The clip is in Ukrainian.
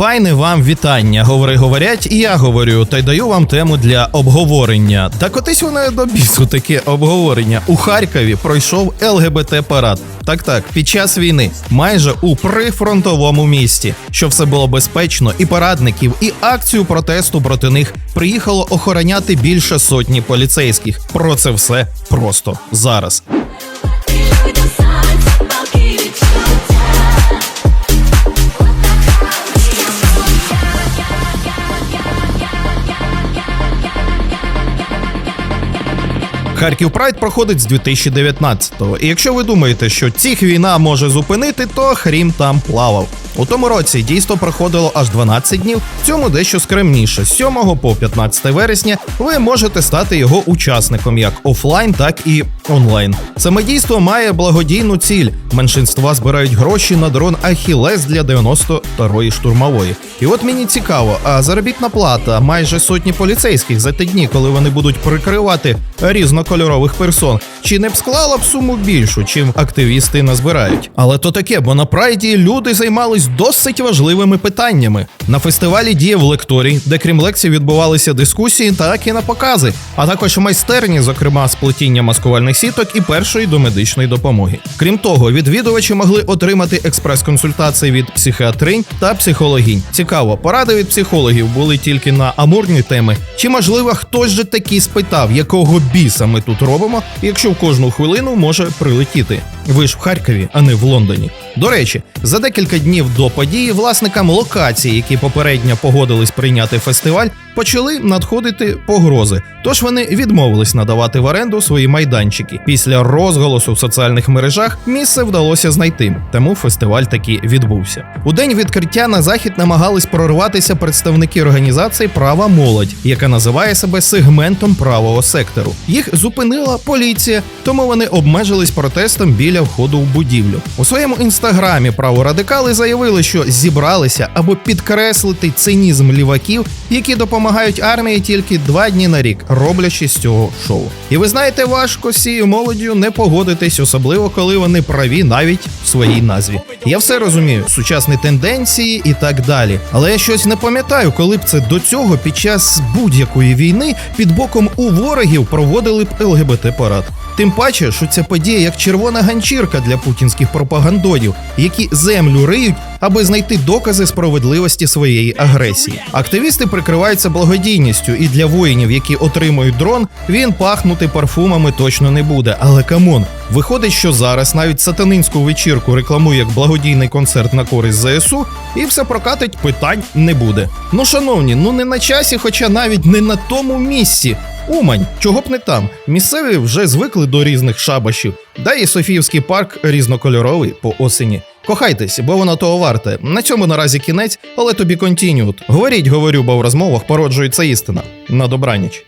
Файне вам вітання. Говори, говорять, і я говорю, та й даю вам тему для обговорення. Та котись воно до бісу таке обговорення. У Харкові пройшов ЛГБТ парад. Так так, під час війни, майже у прифронтовому місті, що все було безпечно, і парадників, і акцію протесту проти них приїхало охороняти більше сотні поліцейських. Про це все просто зараз. Харків Прайд проходить з 2019-го. І якщо ви думаєте, що цих війна може зупинити, то хрім там плавав. У тому році дійство проходило аж 12 днів. В цьому дещо скремніше. З 7 по 15 вересня ви можете стати його учасником як офлайн, так і онлайн. Саме дійство має благодійну ціль. Меншинства збирають гроші на дрон Ахілес для 92-ї штурмової. І от мені цікаво, а заробітна плата майже сотні поліцейських за ті дні, коли вони будуть прикривати різнокольорових персон, чи не б склала б суму більшу, чим активісти назбирають. Але то таке, бо на прайді люди займались досить важливими питаннями. На фестивалі діяв лекторій, де крім лекцій відбувалися дискусії та кінопокази, а також майстерні, зокрема сплетіння маскувальних сіток і першої домедичної допомоги. Крім того, відвідувачі могли отримати експрес-консультації від психіатринь та психологінь. Цікаво, поради від психологів були тільки на амурні теми. Чи можливо хтось же таки спитав, якого біса ми тут робимо, якщо в кожну хвилину може прилетіти? Ви ж в Харкові, а не в Лондоні. До речі, за декілька днів до події власникам локації, які попередньо погодились прийняти фестиваль, почали надходити погрози. Тож вони відмовились надавати в оренду свої майданчики. Після розголосу в соціальних мережах місце вдалося знайти, тому фестиваль таки відбувся. У день відкриття на захід намагались прорватися представники організації Права молодь, яка називає себе сегментом правого сектору. Їх зупинила поліція, тому вони обмежились протестом біля входу в будівлю. У своєму інстаграмі праворадикали заявили, що зібралися, аби підкреслити цинізм ліваків, які допомагають армії тільки два дні на рік, роблячи з цього шоу. І ви знаєте, важко з цією молоддю не погодитись, особливо коли вони праві навіть в своїй назві. Я все розумію, сучасні тенденції і так далі. Але я щось не пам'ятаю, коли б це до цього під час будь-якої війни під боком у ворогів проводили б ЛГБТ парад. Тим паче, що ця подія як червона ганчірка для путінських пропагандонів, які землю риють, аби знайти докази справедливості своєї агресії. Активісти прикриваються благодійністю, і для воїнів, які отримують дрон, він пахнути парфумами точно не буде. Але камон, виходить, що зараз навіть сатанинську вечірку рекламує як благодійний концерт на користь ЗСУ, і все прокатить питань не буде. Ну, шановні, ну не на часі, хоча навіть не на тому місці. Умань, чого б не там. Місцеві вже звикли до різних шабашів, да і Софіївський парк різнокольоровий по осені. Кохайтесь, бо воно того варте. На цьому наразі кінець, але тобі контінюут. Говоріть, говорю, бо в розмовах породжується істина. На добраніч.